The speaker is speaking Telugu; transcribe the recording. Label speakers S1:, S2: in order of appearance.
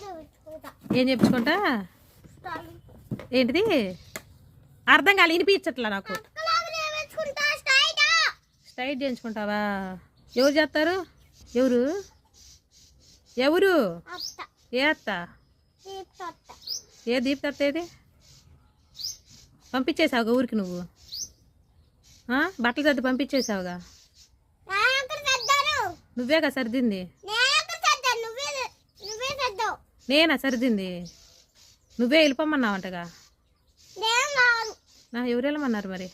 S1: చేసుకుంటా
S2: ఏం చెప్పుకుంటా
S1: స్టార్ట్.
S2: ఏంటిది? అర్థం కాలే వినిపించట్లా నాకు.
S1: స్ట్రైట్.
S2: చేయించుకుంటావా? ఎవరు చేస్తారు? ఎవరు? ఎవరు? ఏ అత్త? ఏ దీప్త అత్త ఏది పంపించేసావుగా ఊరికి నువ్వు? బట్టలు సర్ది పంపించేసావుగా? నువ్వేగా సర్దింది
S1: నేను ఎక్కడ సర్దాను నువ్వే నువ్వే సర్దావు
S2: నేనా సర్దింది? నువ్వే వెళ్ళిపోమన్నావంటగా? ఎవరు వెళ్ళమన్నారు మరి?